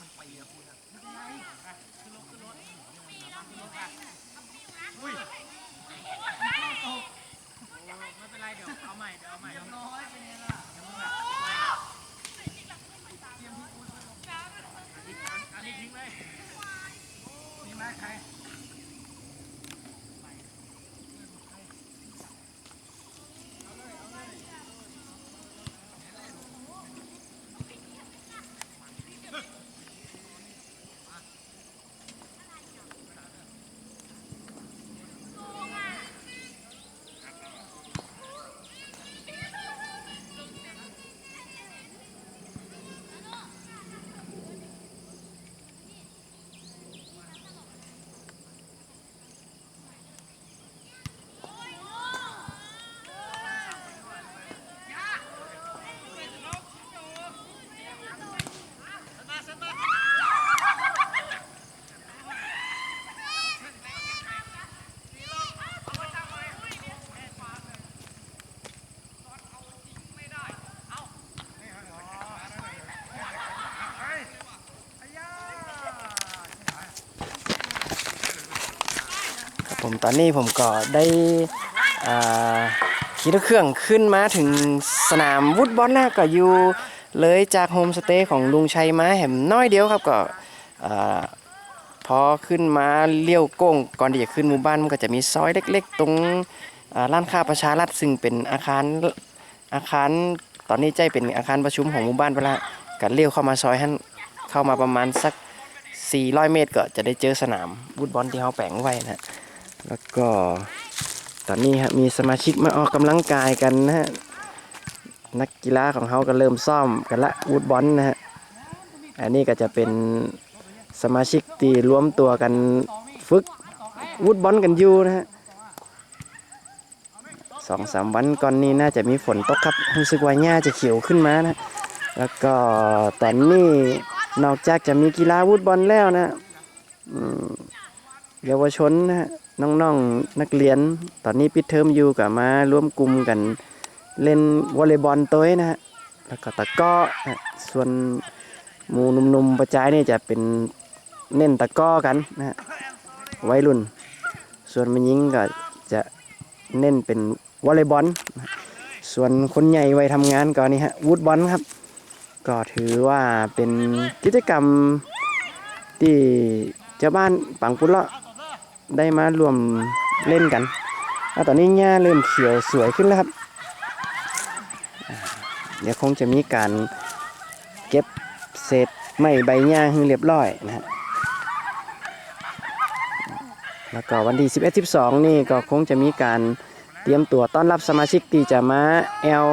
มันไปอะคุณอะไม่เป็นไรขึ้นรถขึ้นรถอุ้ย ผมตอนนี้ผมก็ได้ขี่รถเครื่องขึ้นมาถึงสนามวุดบอลแล้วก็อยู่เลยจากโฮมสเตย์ของลุงชัยมาแหมน้อยเดียวครับก็พอขึ้นมาเลี้ยวโก้งก่อนที่จะขึ้นหมู่บ้านมันก็จะมีซอยเล็ก ๆ ตรงอ่าร้านค้าประชารัฐซึ่งเป็นอาคารอาคารตอนนี้ใจเป็นอาคารประชุมของหมู่บ้านไปล้วก็เลี้ยวเข้ามาซอยหันเข้ามาประมาณสัก400 เมตรก็จะได้เจอสนามฟุตบอลที่เขาแปลงไว้นะฮะ แล้วก็ตอนนี้ฮะมีสมาชิกมาออกกำลังกายกันนะฮะนักกีฬาของเขาก็เริ่มซ่อมกันละฟุตบอลนะฮะอันนี้ก็จะเป็นสมาชิกที่รวมตัวกันฝึกฟุตบอลกันอยู่นะฮะสองสามวันก่อนนี้น่าจะมีฝนตกครับรู้สึกว่าหญ้าจะเขียวขึ้นมานะแล้วก็ตอนนี้นอกจากจะมีกีฬาฟุตบอลแล้วนะเยาวชนนะฮะ น้องๆนักเรียน ตอนนี้ปิดเทอมอยู่กับมาร่วมกลุ่มกันเล่นวอลเลย์บอลตัวนะฮะแล้วก็ตะก้อส่วนหมู่หนุ่มๆประจายนี่จะเป็นเน้นตะก้อกันนะฮะวัยรุ่น ส่วนมันยิงก็จะเน้นเป็นวอลเลย์บอลส่วนคนใหญ่วัยทำงานก็นี่ฮะวูดบอลครับ ก็ถือว่าเป็นกิจกรรมที่เจ้าบ้านปังปุระ ได้มารวมเล่นกันแล้วตอนนี้หญ้าเริ่มเขียวสวยขึ้นแล้วครับ เดี๋ยวคงจะมีการเก็บเศษไม้ใบหญ้าให้เรียบร้อยนะฮะแล้วก็วันที่11 12 นี่ก็คงจะมีการเตรียมตัวต้อนรับสมาชิกที่จะมาแอล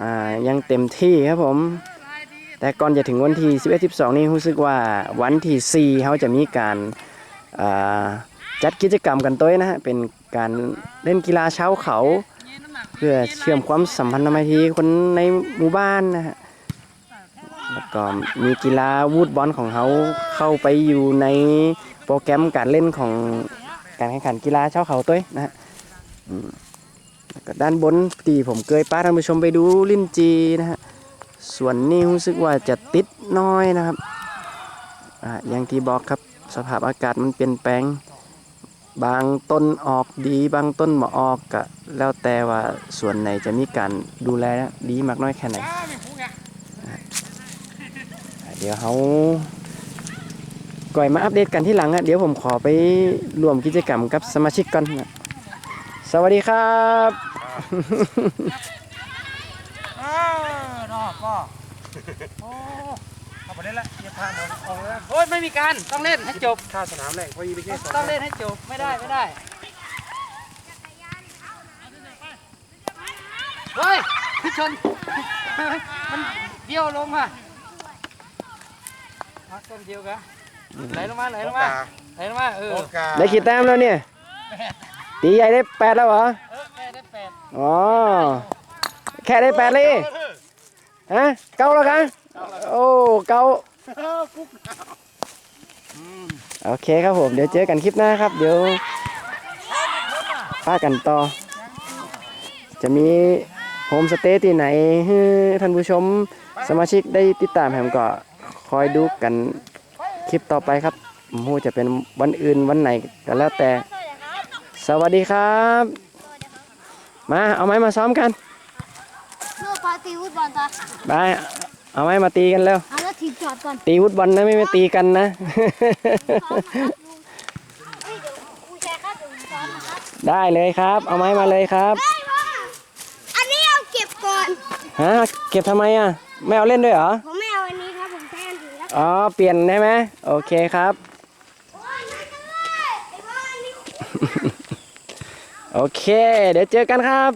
อ่ายังเต็มที่ครับผม แต่ก่อนจะถึงวันที่11 12 นี่รู้สึกว่าวันที่4เขาจะมีการอ จัดกิจกรรมกันตัวนะฮะเป็นการเล่นกีฬาเช้าเขา เพื่อเชื่อมความสัมพันธ์ไมตรีคนในหมู่บ้านนะฮะแล้วก็มีกีฬาวูดบอลของเขาเข้าไปอยู่ในโปรแกรมการเล่นของการแข่งขันกีฬาเช้าเขาตัวนะฮะแล้วก็ด้านบนที่ผมเคยป้าท่านผู้ชมไปดูลิ้นจีนะฮะส่วนนี้รู้สึกว่าจะติดน้อยนะครับอ่าอย่างที่บอกครับ สภาพอากาศมันเปลี่ยนแปลง บางต้นออกดี บางต้นมาออกก็แล้วแต่ว่าส่วนไหนจะมีการดูแลดีมากน้อยแค่ไหนอ่าเดี๋ยวเขาก่อยมาอัปเดตกันที่หลังอะเดี๋ยวผมขอไปรวมกิจกรรมกับสมาชิกก่อนนะสวัสดีครับเออนอก ก็โอ้เข้าไปได้ละอย่าพาหมดออกเลยโอ้ยไม่มีการต้องเล่นให้จบ ข้าสนามแรกพอยีไปแค่สองต้องเล่นให้จบไม่ได้ไม่ได้เฮ้ยพี่ชน มันเดี่ยวลงอะมาต้นเดียวกันไหลลงมาไหลลงมาไหลลงมาเออได้กี่แต้มแล้วเนี่ย ตีใหญ่ได้แปดแล้วเหรอ เออแค่ได้แปดอ๋อ แค่ได้แปดเลย ฮะ เก้าแล้วกัน โอ้เก้าโอเคครับผม เดี๋ยวเจอกันคลิปหน้าครับ เดี๋ยวป้ากันต่อ จะมีโฮมสเตย์ที่ไหนให้ท่านผู้ชมสมาชิกได้ติดตามแผมก็คอยดูกันคลิปต่อไปครับไมูจะเป็นวันอื่นวันไหนก็แล้วแต่ สวัสดีครับ มาเอาไม้มาซ้อมกันลูกพาตีฟุตบอลตาไป เอาไม้มาตีกันแล้ว เอาแล้วถีบจอดก่อนตีฟุตบอลนะไม่ไม่ตีกันนะซ้อมนะครับลุงเฮ้ยเดี๋ยวครูแชร์ครับเดี๋ยวผมซ้อมนะครับ ได้เลยครับ เอาไม้มาเลยครับเฮ้ยพ่ออันนี้เอาเก็บก่อน ฮะเก็บทำไมอะ ไม่เอาเล่นด้วยเหรอ ผมไม่เอาอันนี้ครับ ผมใช้อันอื่นครับอ๋อ เปลี่ยนได้ไหมโอเคครับ โอ้ยไม่ต้องเลยไอ้พ่ออันนี้ โอเค เดี๋ยวเจอกันครับ